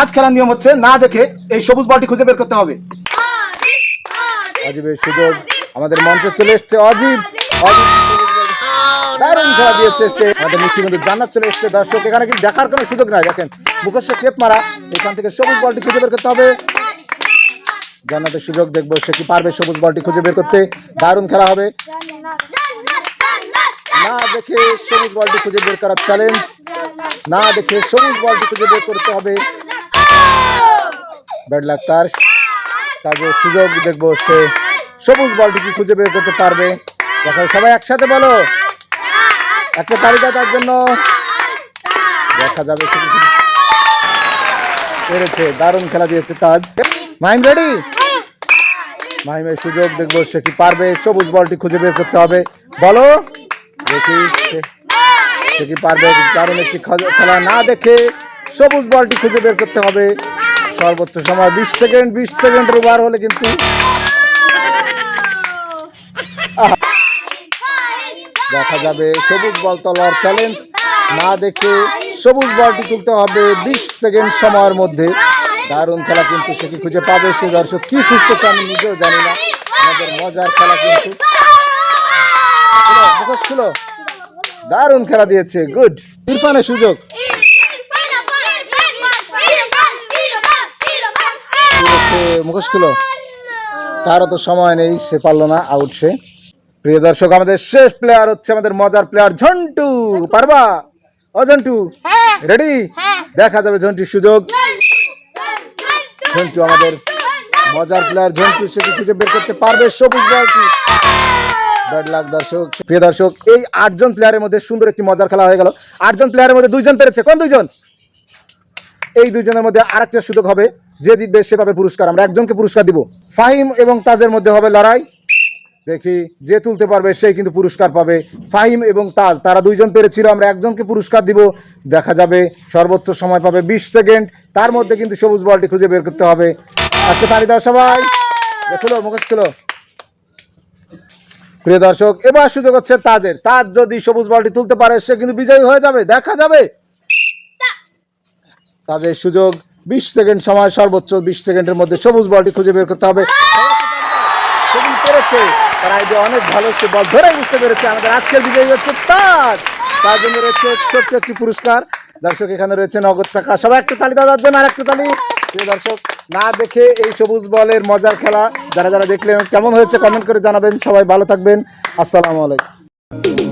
আজ খেলার নিয়ম হচ্ছে না দেখে এই সবুজ বলটি খুঁজে বের করতে হবে। অজীবের সুযোগ। আমাদের মঞ্চে চলে এসছে অজীব। দারুণ খেলা সে। জান্নাত চলে দর্শক, এখানে কিন্তু কোনো সুযোগ দেখেন মারা। এখান থেকে সবুজ বলটি খুঁজে বের করতে হবে। জান্নাতের সুযোগ দেখব সে কি পারবে সবুজ বলটি খুঁজে বের করতে। খেলা হবে। না দেখে সবুজ বলটি খুঁজে বের করার চ্যালেঞ্জ না দেখে সবুজ বলটি খুঁজে বের করতে হবে। ব্যাড লাক তার। তাদের সুযোগ দেখব সে। সবুজ বলটি কি খুঁজে বের করতে পারবে। দেখো সবাই একসাথে বলো। একটা তালিকা তার জন্য। দেখা যাবে পেরেছে দারুণ খেলা দিয়েছে তাজ। মাইম রেডি মাহিমের সুযোগ দেখব সে কি পারবে। সবুজ বলটি খুঁজে বের করতে হবে। বলো। দেখি সে- কি পারবে। কারণ একটি খেলা না দেখে সবুজ বলটি খুঁজে বের করতে হবে। সর্বোচ্চ সময় বিশ সেকেন্ড, বিশ সেকেন্ডের ওভার হলে কিন্তু দেখা যাবে সবুজ বল তলার চ্যালেঞ্জ না দেখে সবুজ বলটি তুলতে হবে বিশ সেকেন্ড সময়ের মধ্যে। দারুণ খেলা কিন্তু সে কি খুঁজে পাবে, সে দর্শক কি খুঁজতে আমি নিজেও জানি না। আমাদের মজার খেলা কিন্তু দারুণ খেলা দিয়েছে, গুড। ইরফানের সুযোগ। দিয়েছে, মুখোশ খুলো। তারও তো সময় নেই সে পারল না আউট সে। প্রিয় দর্শক আমাদের শেষ প্লেয়ার হচ্ছে আমাদের মজার প্লেয়ার ঝন্টু। পারবা? ও ঝন্টু রেডি দেখা যাবে ঝন্টুর সুযোগ। ঝন্টু আমাদের মজার প্লেয়ার ঝন্টু সে খুঁজে বের করতে পারবে? সবুজ বলটি দর্শক। প্রিয় দর্শক এই আটজন প্লেয়ারের মধ্যে সুন্দর একটি মজার খেলা হয়ে গেল। আটজন প্লেয়ারের মধ্যে দুইজন পেরেছে। কোন দুইজন? এই দুইজনের মধ্যে আরেকটা সুযোগ হবে। যে জিতবে সে পাবে পুরস্কার। আমরা একজনকে পুরস্কার দিব। ফাহিম এবং তাজের মধ্যে হবে লড়াই। দেখি, যে তুলতে পারবে সেই কিন্তু পুরস্কার পাবে। ফাহিম এবং তাজ, তারা দুইজন পেরেছিল, আমরা একজনকে পুরস্কার দিব। দেখা যাবে, সর্বোচ্চ সময় পাবে বিশ সেকেন্ড। তার মধ্যে কিন্তু সবুজ বলটি খুঁজে বের করতে হবে। আজকে তালি দাও সবাই। দেখল মুখোশ খুলো প্রিয় দর্শক, এবার সুযোগ হচ্ছে তাজের। তাজ যদি সবুজ বলটি তুলতে পারে, সে কিন্তু বিজয়ী হয়ে যাবে। দেখা যাবে। তাদের সুযোগ। বিশ সেকেন্ড সময়, সর্বোচ্চ বিশ সেকেন্ডের মধ্যে সবুজ বলটি খুঁজে বের করতে হবে। সেদিন অনেক ভালো সে বল ধরে বুঝতে পেরেছে। আমাদের আজকের বিজয়ী হচ্ছে তার তার জন্য রয়েছে ছোট্ট একটি পুরস্কার। দর্শক, এখানে রয়েছে নগদ টাকা। সবাই একটা তালি দেওয়ার জন্য আর একটা তালি। দর্শক, না দেখে এই সবুজ বলের মজার খেলা যারা যারা দেখলেন, কেমন হয়েছে কমেন্ট করে জানাবেন। সবাই ভালো থাকবেন। আসসালামু আলাইকুম।